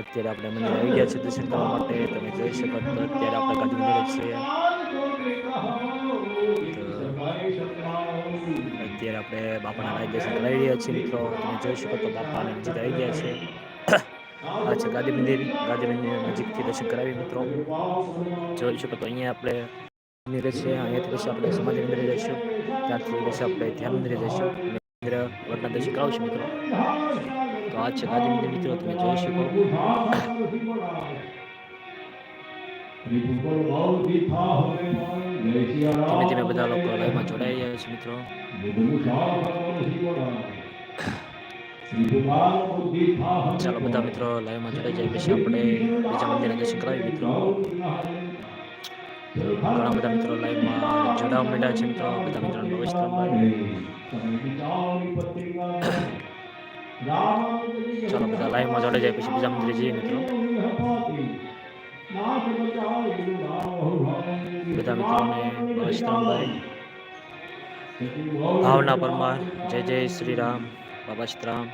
અત્યારે આપણે મંદિર આવી ગયા છે દર્શન કરવા માટે. તમે જોઈ શકો તો અત્યારે આપણે ગાંધી મંદિર છે. અત્યારે આપણે બાપાના દર્શન કરાવી રહ્યા છીએ મિત્રો. તમે જોઈ શકો તો બાપાની નજીક આવી ગયા છે. આ છે ગાંધી મંદિર. ગાંધી મંદિર નજીકથી દર્શન કરાવી મિત્રો. જોઈ શકો તો અહીંયા આપણે મંદિર છે. અહીંયાથી પછી આપણે સમાધિ મંદિરે જઈશું. ત્યાંથી પછી આપણે ધ્યાન મંદિરે જઈશું. મંદિર વડના દર્શન કરાવશું મિત્રો. તો આ છે ગાંધી મંદિર મિત્રો તમે જોઈ શકો ધીમે ધીમે બધા લોકો લાઈવમાં જોડાઈ રહ્યા છે મિત્રો ચાલો બધા મિત્રો લાઈવમાં જોડાઈ જાય પછી આપણે બીજા મંદિરના દર્શન કરાવી મિત્રો ઘણા બધા મિત્રો લાઈવમાં જોડાવા માંડ્યા છે મિત્રો બધા મિત્રોને નમસ્કાર ચાલો બધા લાઈવમાં જોડાઈ જાય પછી બીજા મંદિરે જઈએ મિત્રો બધા મિત્રોને નમસ્કારભાઈ ભાવના પરમાર જય જય શ્રી રામ બાબા સીતરામ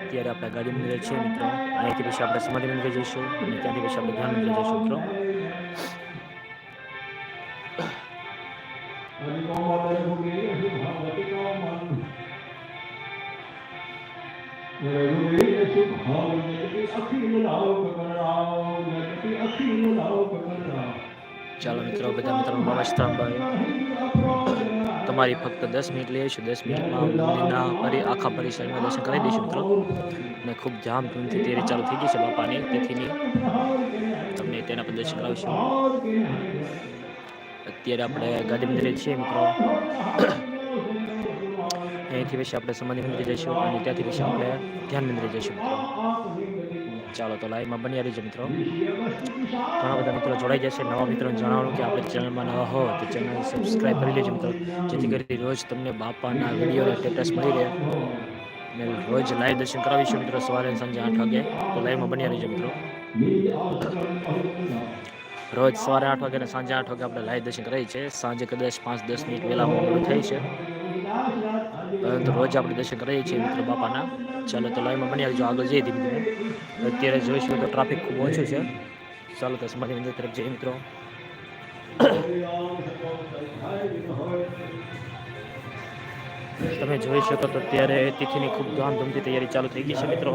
અત્યારે આપણે ગાડી મંદિર છે મિત્રો. અહીંથી પછી આપણે સમાધિ મંદિર જઈશું અને ત્યાંથી પછી આપણે ધ્યાન મંદિર જઈશું મિત્રો. ચાલો મિત્રો, બધા મિત્રો નમસ્કારભાઈ તમારી ફક્ત દસ મિનિટ લઈશું દસ મિનિટમાં મંદિરના પરી આખા પરિસરમાં દર્શન કરાવી દઈશું મિત્રો. અને ખૂબ ધામધૂમથી તૈયારી ચાલુ થઈ ગઈ છે બાપાની તેથીની. તમને તેના પર દર્શન કરાવીશું. અત્યારે આપણે ગાંધી મંદિરે છીએ મિત્રો. અહીંથી પછી આપણે સમાધિ મંદિરે જઈશું અને ત્યાંથી પછી આપણે ધ્યાન મંદિરે જઈશું મિત્રો. ચાલો તો લાઈવમાં બની રહીજો મિત્રો. ઘણા બધા મિત્રો જોડાઈ જશે. નવા મિત્રોને જણાવવાનું કે આપણે ચેનલમાં નવા હો તો ચેનલ સબસ્ક્રાઈબ કરી લેજો મિત્રો. જેથી કરી રોજ તમને બાપાના વીડિયો સ્ટેટસ મળી રહે. અને રોજ લાઈવ દર્શન કરાવીશું મિત્રો સવારે સાંજે આઠ વાગે. તો લાઈવમાં બની રહીજો મિત્રો. રોજ સવારે આઠ વાગે અને સાંજે આઠ વાગે આપણે લાઈવ દર્શન કરીએ છીએ. સાંજે કદાચ પાંચ દસ મિનિટ વહેલા થઈ છે. રોજ આપણે દર્શન કરીએ છીએ મિત્રો બાપાના. ચાલો તો લાઈવમાં બની આવજો આગળ જઈએ ધીમે ધીમે. અત્યારે જોઈશું તો ટ્રાફિક ખૂબ ઓછું છે. ચાલો તો સમાધિ મંદિર તરફ જઈએ મિત્રો. તમે જોઈ શકો તો અત્યારે તિથિની ખૂબ ધામધૂમથી તૈયારી ચાલુ થઈ ગઈ છે મિત્રો.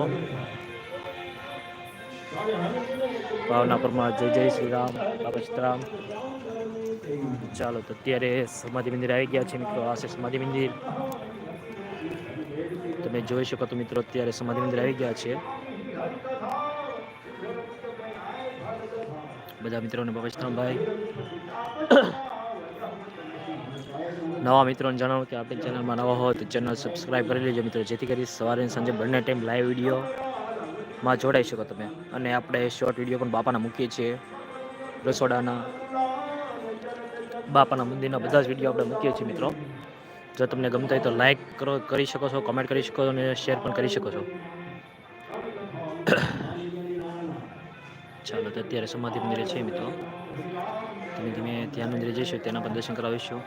ભાવના પરમાં જય જય શ્રી રામ બાબા સીતારામ ચાલો તો અત્યારે સમાધિ મંદિર આવી ગયા છે મિત્રો. આ છે સમાધિ મંદિર. તમે જોઈ શકો તો મિત્રો અત્યારે સમાધિ મંદિર આવી ગયા છે. બધા મિત્રોને બાબા ભાઈ. નવા મિત્રોને જણાવો કે આપણી ચેનલમાં નવા હોય તો ચેનલ સબસ્ક્રાઈબ કરી લેજો મિત્રો, જેથી કરી સવારે સાંજે બંને ટાઈમ લાઈવ વિડીયોમાં જોડાઈ શકો તમે. અને આપણે શોર્ટ વીડિયો પણ બાપાના મૂકીએ છીએ. રસોડાના બાપાના મંદિરના બધા જ વીડિયો આપણે મૂકીએ છીએ મિત્રો. જો તમને ગમતા હોય તો લાઇક કરો, કરી શકો છો કમેન્ટ કરી શકો છો અને શેર પણ કરી શકો છો. ચાલો, તો અત્યારે સમાધિ મંદિરે છે મિત્રો. ધીમે ધીમે ધ્યાન મંદિરે જઈશું, તેના પર દર્શન કરાવીશું.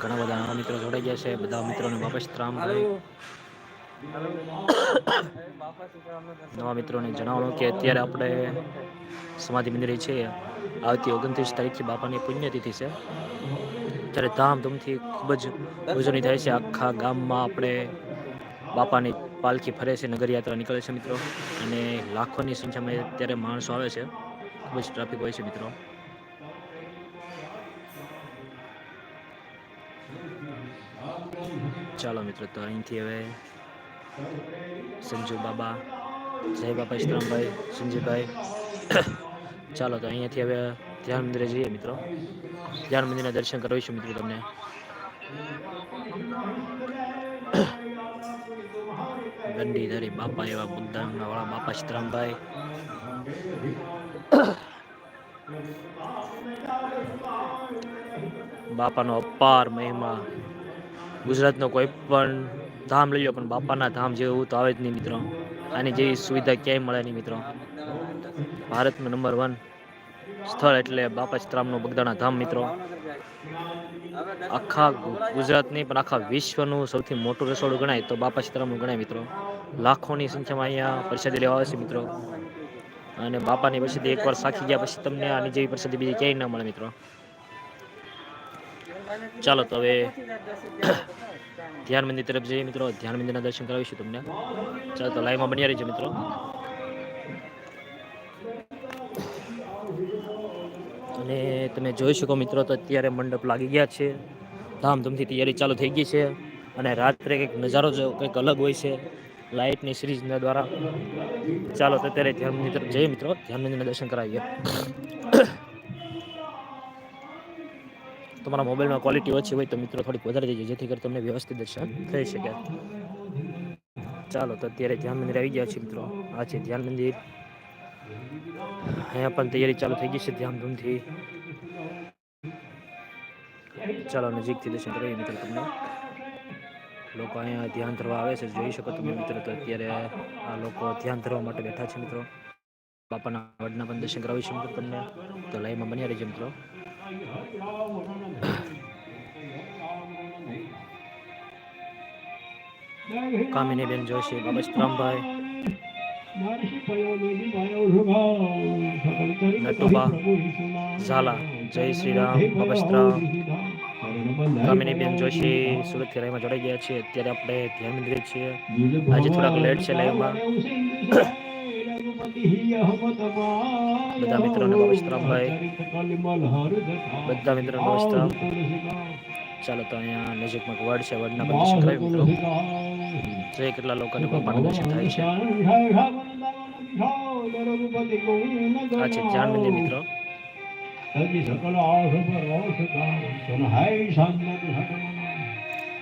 ઘણા બધા મિત્રો જોડાઈ ગયા છે, બધા મિત્રોને વાપસ ત્રામ નવા મિત્રોને જણાવણું કે અત્યારે આપણે સમાધિ મંદિરે છે. આવતી ઓગણત્રીસ તારીખથી બાપાની પુણ્યતિથિ છે. ત્યારે ધામધૂમથી ખૂબ જ ઉજવણી થાય છે. આખા ગામમાં આપણે બાપાની પાલખી ફરે છે. નગરયાત્રા નીકળે છે મિત્રો. અને લાખોની સંખ્યામાં અત્યારે માણસો આવે છે. ખૂબ જ ટ્રાફિક હોય છે મિત્રો. ચાલો મિત્રો, તો અહીંથી હવે સંજુ બાબા, જય બાપા ઇસ્તરામભાઈ સંજીભાઈ ચાલો, તો અહીંયાથી હવે ધ્યાન મંદિરે જઈએ મિત્રો. ધ્યાન મંદિરના દર્શન કરાવીશું મિત્રો તમને. ગંડી ધરી બાપા એવા બુદ્ધાના વાળા બાપા સીતરામભાઈ બાપાનો અપાર મહિમા. ગુજરાતનો કોઈ પણ ધામ લઈ લો પણ બાપાના ધામ જેવું તો આવે જ નહીં મિત્રો. આની જેવી સુવિધા ક્યાંય મળે નહીં મિત્રો. ભારતનું નંબર વન સ્થળ એટલે બાપા સીતારામનું બગદાણા ધામ મિત્રો. આખા ગુજરાતની પણ આખા વિશ્વનું સૌથી મોટું રસોડું ગણાય તો બાપા સીતારામનું ગણાય મિત્રો. લાખોની સંખ્યામાં અહીંયા પ્રસાદી લેવા આવે છે મિત્રો. અને બાપાની પ્રસિદ્ધિ એકવાર સાખી ગયા પછી તમને આની જેવી પ્રસિદ્ધિ બીજી ક્યાંય ન મળે મિત્રો. ચાલો તો હવે ધ્યાન મંદિર તરફ જઈએ મિત્રો. ધ્યાન મંદિરના દર્શન કરાવીશું તમને. ચાલો તો લાઈવમાં બન્યા રહીજો મિત્રો. અને તમે જોઈ શકો મિત્રો તો અત્યારે મંડપ લાગી ગયા છે. ધામધૂમથી તૈયારી ચાલુ થઈ ગઈ છે. અને રાત્રે કંઈક નજારો જો કંઈક અલગ હોય છે. લાઇટની સિરીઝના દ્વારા. ચાલો તો અત્યારે ધ્યાન મંદિર તરફ જઈએ મિત્રો. ધ્યાન મંદિરના દર્શન કરાવીએ. તમારા મોબાઈલમાં ક્વોલિટી ઓછી હોય તો મિત્રો થોડીક વધારે દેજો, જેથી કરી તમને વ્યવસ્થિત દર્શન થઈ શકે. ચાલો, તો અત્યારે ધ્યાન મંદિર આવી ગયા છે મિત્રો. આ છે ધ્યાન મંદિર. અહીંયા પણ તૈયારી ચાલુ થઈ ગઈ છે ધ્યાનધૂમથી ચાલો, નજીકથી દર્શન કરીએ મિત્રો તમને. લોકો અહીંયા ધ્યાન ધરવા આવે છે, જોઈ શકો તમે મિત્રો. તો અત્યારે આ લોકો ધ્યાન ધરવા માટે બેઠા છે મિત્રો. બાપાના વડના પણ દર્શન કરાવીશું મિત્રો તમને. તો લાઈવમાં બન્યા રહેજો મિત્રો. કામિની બેન જોશી બાબા નટુબા ઝાલા, જય શ્રી રામ બાબા સીતરામ કામિની બેન જોશી સુરતથી લાઈવમાં જોડાઈ ગયા છીએ. અત્યારે આપણે ધ્યાન મંદિરે છીએ. આજે થોડાક લેટ છે લાઈવમાં બધા મિત્રોને બાબા સીતરામભાઈ બધા મિત્રોને સીતરામ ચાલો તો અહીંયા નજીકમાં એક વર્ડ છે વર્ડના પણ દર્શન કરાવી મિત્રો. જોઈએ કેટલા લોકોને પણ માર્ગદર્શન થાય છે. આ છે મંદિર મિત્રો.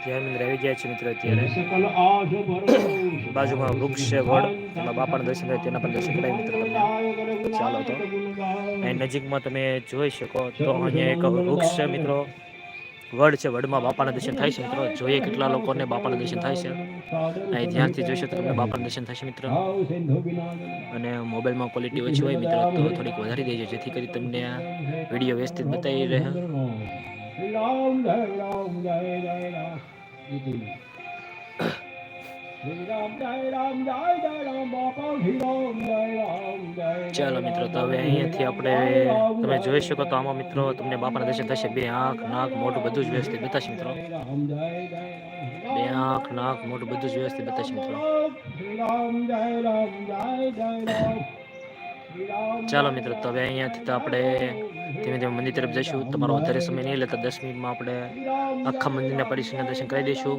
ધ્યાન મંદિર આવી જાય છે મિત્રો અત્યારે. બાજુમાં વૃક્ષ છે વડ એમાં બાપાના દર્શન થાય તેના પણ દર્શન કરાય મિત્રો તમને. ચાલો તો. અહીં નજીકમાં તમે જોઈ શકો તો અહીંયા એક વૃક્ષ છે મિત્રો. વડ છે વડમાં બાપાના દર્શન થાય છે મિત્રો. જોઈએ કેટલા લોકોને બાપાના દર્શન થાય છે. અહીં ધ્યાનથી જોઈશો તો તમને બાપાના દર્શન થશે મિત્રો. અને મોબાઈલમાં ક્વોલિટી ઓછી હોય મિત્રો તો થોડીક વધારી દેજો જેથી કરી તમને આ વીડિયો વ્યવસ્થિત બતાવી રહે ચાલો મિત્રો તો હવે અહીંયાથી આપણે તમે જોઈ શકો તો આમાં મિત્રો તમને બાપાના દર્શન થશે. બે આંખ, નાક, મોઢું બધું જ વ્યવસ્થિત બતાવશે મિત્રો. બે આંખ, નાક, મોઢું બધું જ વ્યવસ્થિત બતાવશે મિત્રો. ચાલો મિત્રો, તો હવે અહીંયાથી તો આપણે ધીમે ધીમે મંદિર તરફ જઈશું. તમારો વધારે સમય નહીં લેતા દસ મિનિટમાં આપણે આખા મંદિરના પરિસરના દર્શન કરી દઈશું.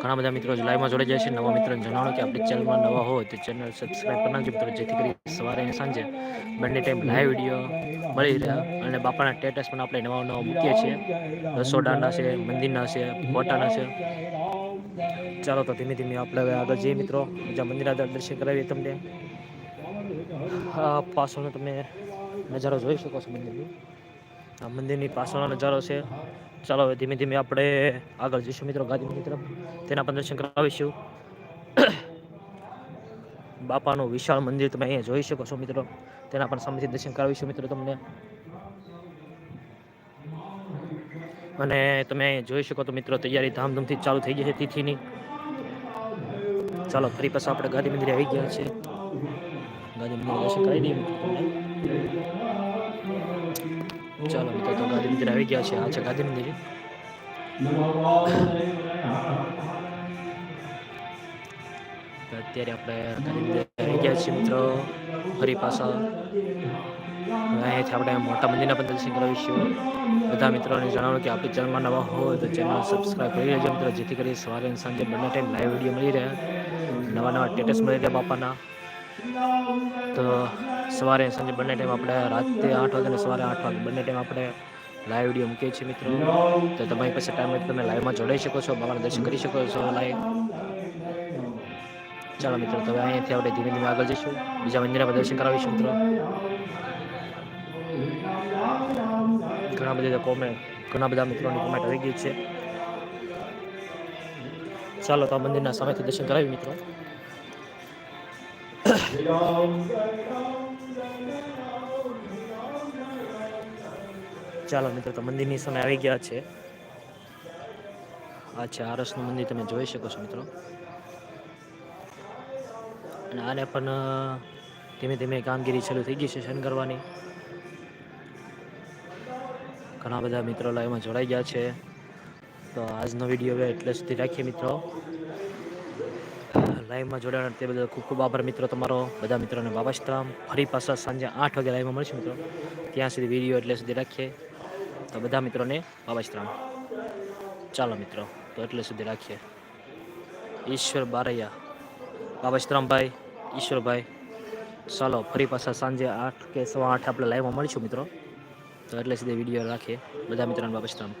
ઘણા બધા મિત્રો લાઈવમાં જોડાઈ જાય છે. નવા મિત્રોને જણાવો કે આપણી ચેનલમાં નવા હોય તો ચેનલ સબસ્ક્રાઈબ કરી નાખજો મિત્રો, જેથી કરી સવારે અને સાંજે બંને ટાઈમ લાઈવ વીડિયો મળી રહ્યા અને બાપાના સ્ટેટસ પણ આપણે નવા નવા મૂકીએ છીએ. રસોડાના છે, મંદિરના છે, ફોટાના છે. ચાલો તો ધીમે ધીમે આપણે હવે આગળ જઈએ મિત્રો. બીજા મંદિરના દર્શન કરાવીએ તમને. આ પાછળનો તમે નજારો જોઈ શકો છો મંદિરની. આ મંદિરની પાછળનો નજારો છે. ચાલો હવે ધીમે ધીમે આપણે આગળ જઈશું મિત્રો ગાંધી મંદિર તરફ. તેના પણ દર્શન કરાવીશું. બાપાનું વિશાળ મંદિર તમે અહીંયા જોઈ શકો છો મિત્રો. તેના પણ સામેથી દર્શન કરાવીશું મિત્રો તમને. અને તમે જોઈ શકો તો મિત્રો તૈયારી ધામધૂમથી ચાલુ થઈ ગઈ છે તિથિની. ચાલો ફરી પાછા આપણે ગાંધી મંદિરે આવી ગયા છે ગાંધી મંદિર દર્શન કરાવી દઈએ તમને ચાલો, મિત્રો, તો ગાંધી મંદિર આવી ગયા છે. આ છે ગાંધી મંદિર. અત્યારે આપણે ગાંધી મંદિર આવી ગયા છીએ, મિત્રો. ફરી પાછા. અહીંયાથી આપણે મોટા મંદિરના પણ દર્શન કરાવીશું. બધા મિત્રોને જણાવો કે આપણી ચેનલમાં નવા હોય તો ચેનલ સબસ્ક્રાઈબ કરી લેજો, મિત્રો. જેથી કરી સવારે અને સાંજે બંને ટાઈમ લાઈવ વીડિયો મળી રહે. નવા નવા સ્ટેટસ મળી રહે બાપાના. તો સવારે સાંજે બંને ટાઈમ આપણે રાતે આઠ વાગે અને સવારે આઠ વાગે બંને ટાઈમ આપણે લાઈવ વીડિયો મૂકીએ છીએ મિત્રો. તો તમારી પાસે ટાઈમ હોય તમે લાઈવમાં જોડાઈ શકો છો બાબાના દર્શન કરી શકો છો લાઈવ ચાલો મિત્રો, તો અહીંયાથી આપણે ધીમે ધીમે આગળ જઈશું. બીજા મંદિરમાં દર્શન કરાવીશું મિત્રો. ઘણા બધા કોમેન્ટ ઘણા બધા મિત્રોની કોમેન્ટ આવી ગઈ છે. ચાલો તો આ મંદિરના સામેથી દર્શન કરાવી મિત્રો. ચાલો મિત્રો, તો મંદિરની સામે આવી ગયા છે. આ છે આરસનું મંદિર, તમે જોઈ શકો છો મિત્રો. અને આને પણ ધીમે ધીમે કામગીરી શરૂ થઈ ગઈ છે શણગારવાની ઘણા બધા મિત્રો લાઈવમાં જોડાઈ ગયા છે. તો આજનો વીડિયો એટલે સુધી રાખીએ મિત્રો. લાઈવમાં જોડાણ તે બદલ ખૂબ ખૂબ આભાર મિત્રો તમારો. બધા મિત્રોને બાબાશ્રામ ફરી પાછા સાંજે આઠ વાગે લાઈવમાં મળીશું મિત્રો. ત્યાં સુધી વીડિયો એટલે સુધી રાખીએ. તો બધા મિત્રોને બાબાશ્રામ ચાલો મિત્રો, તો એટલે સુધી રાખીએ. ઈશ્વર બારૈયા. બાબાશ્રામભાઈ ઈશ્વરભાઈ ચાલો, ફરી પાછા સાંજે આઠ કે સવા આઠ આપણે લાઈવમાં મળીશું મિત્રો. તો એટલે સુધી વીડિયો રાખીએ. બધા મિત્રોને બાબાશ્રામ